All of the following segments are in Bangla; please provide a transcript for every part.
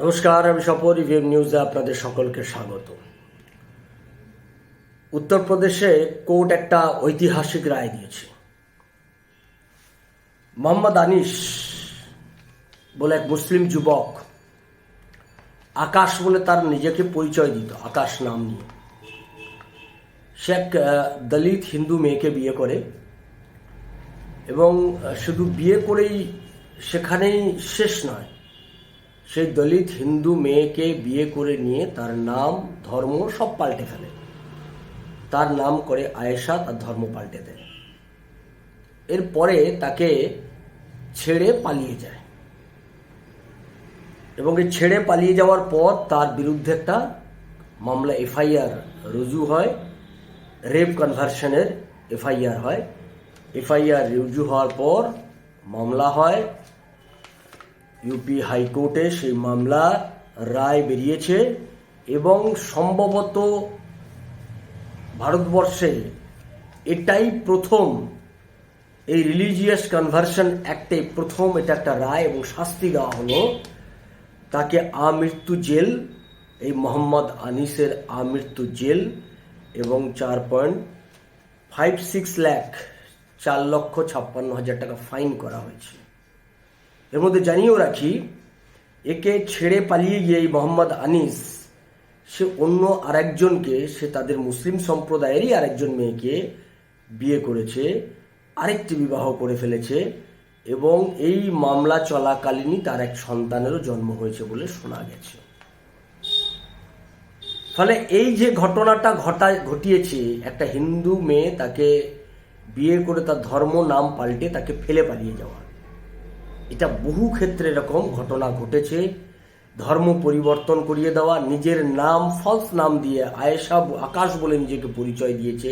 নমস্কার, আমি স্বপন রিভিউ নিউজে আপনাদের সকলকে স্বাগত। উত্তরপ্রদেশে কোর্ট একটা ঐতিহাসিক রায় দিয়েছে। মোহাম্মদ আনিস বলে এক মুসলিম যুবক আকাশ বলে তার নিজেকে পরিচয় দিত, আকাশ নাম নিয়ে। সে এক দলিত হিন্দু মেয়েকে বিয়ে করে এবং শুধু বিয়ে করেই সেখানেই শেষ নয় সেই দলিত হিন্দু মেয়েকে বিয়ে করে নিয়ে তার নাম, ধর্ম সব পাল্টে ফেলে। তার নাম করে আয়েশা তার ধর্ম পাল্টে দেয়। এরপরে তাকে ছেড়ে পালিয়ে যায়। এবং এই ছেড়ে পালিয়ে যাওয়ার পর তার বিরুদ্ধে একটা মামলা, এফআইআর রুজু হয়, রেপ কনভার্সনের এফআইআর হয়। এফআইআর রুজু হওয়ার পর মামলা হয় ইউপি হাইকোর্টে সেই মামলা রায় বেরিয়েছে এবং সম্ভবত ভারতবর্ষে এটাই প্রথম, এই রিলিজিয়াস কনভার্সন অ্যাক্টে প্রথম এটা একটা রায় এবং শাস্তি দেওয়া হলো। তাকে আমৃত্যু জেল, এই মোহাম্মদ আনিসের আমৃত্যু জেল এবং চার পয়েন্ট ফাইভ সিক্স ল্যাখ চার লক্ষ ছাপ্পান্ন হাজার টাকা ফাইন করা হয়েছে। এর মধ্যে জানিয়েও রাখি, একে ছেড়ে পালিয়ে গিয়ে এই মোহাম্মদ আনিস, সে অন্য আরেকজনকে, সে তাদের মুসলিম সম্প্রদায়েরই আরেকজন মেয়েকে বিয়ে করেছে, আরেকটি বিবাহ করে ফেলেছে এবং এই মামলা চলাকালীনই তার এক সন্তানেরও জন্ম হয়েছে বলে শোনা গেছে। ফলে এই যে ঘটনাটা ঘটা, ঘটিয়েছে, একটা হিন্দু মেয়ে তাকে বিয়ে করে তার ধর্ম, নাম পাল্টে তাকে ফেলে পালিয়ে যাওয়া। এটা বহু ক্ষেত্রে এরকম ঘটনা ঘটেছে। ধর্ম পরিবর্তন করিয়ে দেওয়া, নিজের নাম ফলস নাম দিয়ে আয়েশা আকাশ বলে নিজেকে পরিচয় দিয়েছে।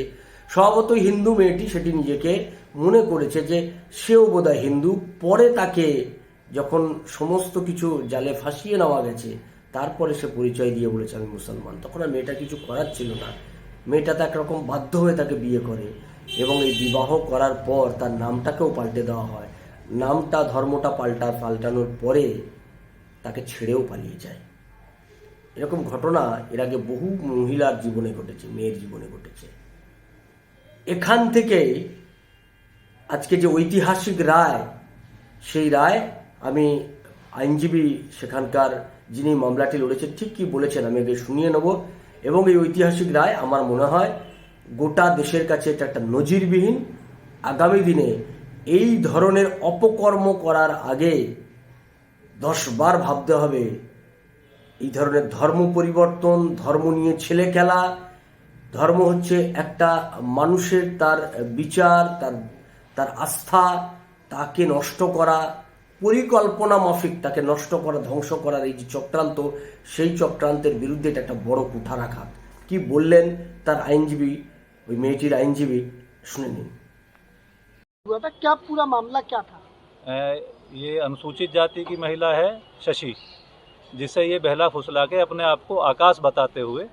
স্বভাবত হিন্দু মেয়েটি সেটি নিজেকে মনে করেছে যে সেও বোধহয় হিন্দু। পরে তাকে যখন সমস্ত কিছু জালে ফাঁসিয়ে নেওয়া গেছে, তারপরে সে পরিচয় দিয়ে বলেছে, আমি মুসলমান। তখন আর মেয়েটা কিছু করার ছিল না। মেয়েটা তো একরকম বাধ্য হয়ে তাকে বিয়ে করে এবং এই বিবাহ করার পর তার নামটাকেও পাল্টে দেওয়া হয়। নামটা, ধর্মটা পাল্টা, পাল্টানোর পরে তাকে ছেড়েও পালিয়ে যায়। এরকম ঘটনা এর আগে বহু মহিলার জীবনে ঘটেছে, মেয়ের জীবনে ঘটেছে। এখান থেকে আজকে যে ঐতিহাসিক রায়, সেই রায় আমি আইনজীবী সেখানকার যিনি মামলাটি লড়েছে ঠিক কি বলেছেন আমি আগে শুনিয়ে নেব। এবং এই ঐতিহাসিক রায়, আমার মনে হয় গোটা দেশের কাছে এটা একটা নজিরবিহীন। আগামী দিনে এই ধরনের অপকর্ম করার আগে দশ বার ভাবতে হবে, এই ধরনের ধর্ম পরিবর্তন, ধর্ম নিয়ে ছেলে খেলা ধর্ম হচ্ছে একটা মানুষের তার বিচার, তার তার আস্থা, তাকে নষ্ট করা, পরিকল্পনা মাফিক, তাকে নষ্ট করা, ধ্বংস করার এই যে চক্রান্ত, সেই চক্রান্তের বিরুদ্ধে এটা একটা বড় কুঠারাঘাত। কি বললেন তার আইনজীবী, ওই মেয়েটির আইনজীবী? শুনে নিন। हुआ था? क्या पूरा मामला क्या था? ये अनुसूचित जाति की महिला है शशि जिसे ये बहला फुसला के अपने आप को आकाश बताते हुए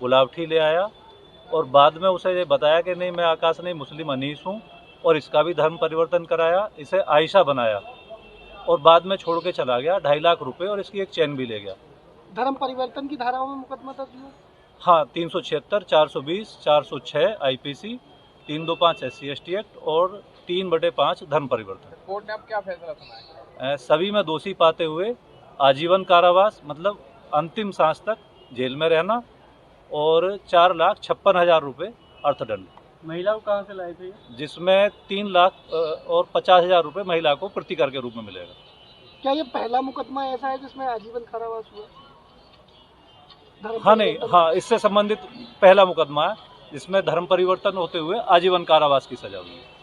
गुलावठी ले आया और बाद में उसे ये बताया कि नहीं मैं आकाश नहीं मुस्लिम अनीस हूँ और इसका भी धर्म परिवर्तन कराया इसे आयशा बनाया और बाद में छोड़ के चला गया ढाई लाख रुपए और इसकी एक चैन भी ले गया। धर्म परिवर्तन की धाराओं में मुकदमा दर्ज हुआ? हाँ तीन सौ छिहत्तर चार सौ बीस चार सौ छः आई पी सी तीन दो पाँच S C S T act और तीन बटे पाँच धर्म परिवर्तन। कोर्ट ने अब क्या फैसला सुनाया? सभी में दोषी पाते हुए आजीवन कारावास मतलब अंतिम सांस तक जेल में रहना और चार लाख छप्पन हज़ार रुपये अर्थदंड। महिला को कहाँ से लाए थे जिसमें तीन लाख और पचास हज़ार रुपये महिला को प्रतिकर के रूप में मिलेगा। क्या ये पहला मुकदमा ऐसा है जिसमें आजीवन कारावास हुआ? हाँ नहीं हाँ इससे संबंधित पहला मुकदमा है। जिसमें धर्म परिवर्तन होते हुए आजीवन कारावास की सजा हुई है।